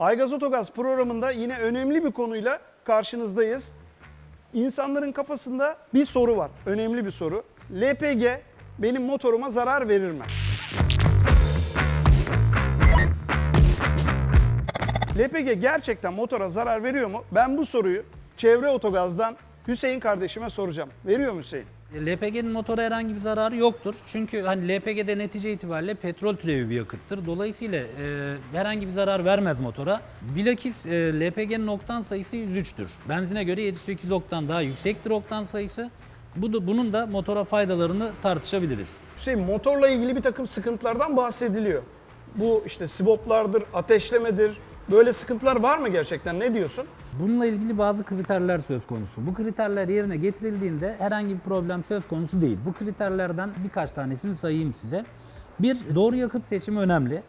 Aygaz Otogaz programında yine önemli bir konuyla karşınızdayız. İnsanların kafasında bir soru var. Önemli bir soru. LPG benim motoruma zarar verir mi? LPG gerçekten motora zarar veriyor mu? Ben bu soruyu Çevre Otogaz'dan Hüseyin kardeşime soracağım. Veriyor mu Hüseyin? LPG'nin motora herhangi bir zararı yoktur. Çünkü hani LPG'de netice itibariyle petrol türevi bir yakıttır. Dolayısıyla e, herhangi bir zarar vermez motora. Bilakis e, LPG'nin oktan sayısı 103'tür. Benzine göre 708 oktan daha yüksektir oktan sayısı. Bu da, bunun da motora faydalarını tartışabiliriz. Hüseyin motorla ilgili bir takım sıkıntılardan bahsediliyor. Bu işte siboplardır, ateşlemedir. Böyle sıkıntılar var mı gerçekten? Ne diyorsun? Bununla ilgili bazı kriterler söz konusu. Bu kriterler yerine getirildiğinde herhangi bir problem söz konusu değil. Bu kriterlerden birkaç tanesini sayayım size. Bir, doğru yakıt seçimi önemli.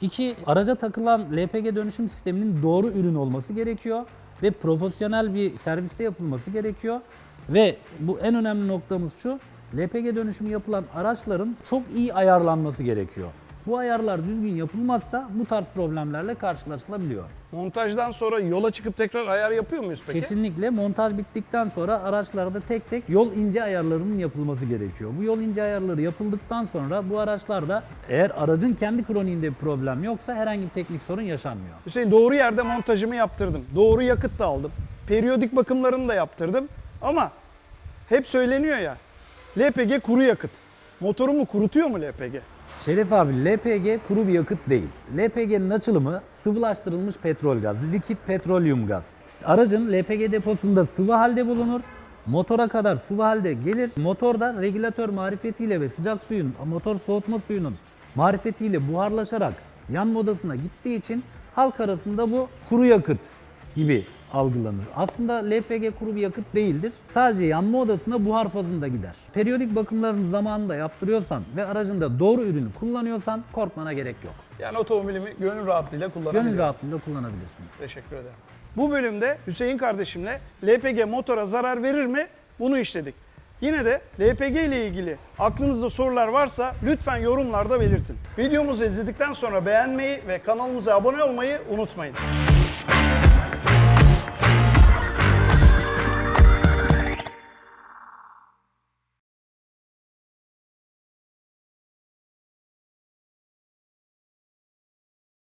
İki, araca takılan LPG dönüşüm sisteminin doğru ürün olması gerekiyor ve profesyonel bir serviste yapılması gerekiyor. Ve bu en önemli noktamız şu, LPG dönüşümü yapılan araçların çok iyi ayarlanması gerekiyor. Bu ayarlar düzgün yapılmazsa bu tarz problemlerle karşılaşılabiliyor. Montajdan sonra yola çıkıp tekrar ayar yapıyor muyuz peki? Kesinlikle montaj bittikten sonra araçlarda tek tek yol ince ayarlarının yapılması gerekiyor. Bu yol ince ayarları yapıldıktan sonra bu araçlarda eğer aracın kendi kroniğinde bir problem yoksa herhangi bir teknik sorun yaşanmıyor. Hüseyin doğru yerde montajımı yaptırdım. Doğru yakıt da aldım. Periyodik bakımlarını da yaptırdım. Ama hep söyleniyor ya. LPG kuru yakıt. Motorumu kurutuyor mu LPG? Şeref abi LPG kuru bir yakıt değil. LPG'nin açılımı sıvılaştırılmış petrol gaz, likit petrolyum gaz. Aracın LPG deposunda sıvı halde bulunur. Motora kadar sıvı halde gelir. Motorda regülatör marifetiyle ve sıcak suyun, motor soğutma suyunun marifetiyle buharlaşarak yanma odasına gittiği için halk arasında bu kuru yakıt gibi algılanır. Aslında LPG kuru bir yakıt değildir. Sadece yanma odasına buhar fazında gider. Periyodik bakımlarını zamanında yaptırıyorsan ve aracında doğru ürünü kullanıyorsan korkmana gerek yok. Yani otomobilimi gönül rahatlığıyla kullanabiliyorum. Gönül rahatlığıyla kullanabilirsin. Teşekkür ederim. Bu bölümde Hüseyin kardeşimle LPG motora zarar verir mi? Bunu işledik. Yine de LPG ile ilgili aklınızda sorular varsa lütfen yorumlarda belirtin. Videomuzu izledikten sonra beğenmeyi ve kanalımıza abone olmayı unutmayın.